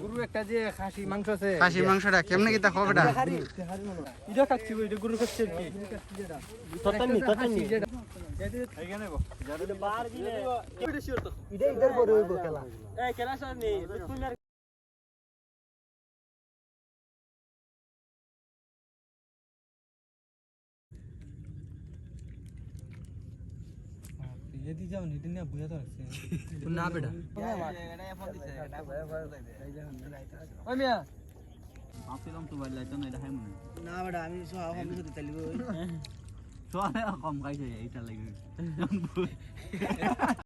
গরু একটা যে খাসি মাংস আছে। খাসি মাংসটা কেমনে কিতা খাও এটা? এটা খাচ্ছি এটা গুরু খাচ্ছি আর কি। ততানি ততানি এটা। ইধার পরে হইব খেলা। এই খেলা সব নেই। তুমি এদি যাও নিতে না বুয়া তো রাখছে না বেটা। ওই মিয়া। আসিলাম তো বাইরে লাইতো না এটা হাই মনে না বেটা আমি সব আমি সাথে তালিব সোয়ালে কম খাইছে এইটা লাগে।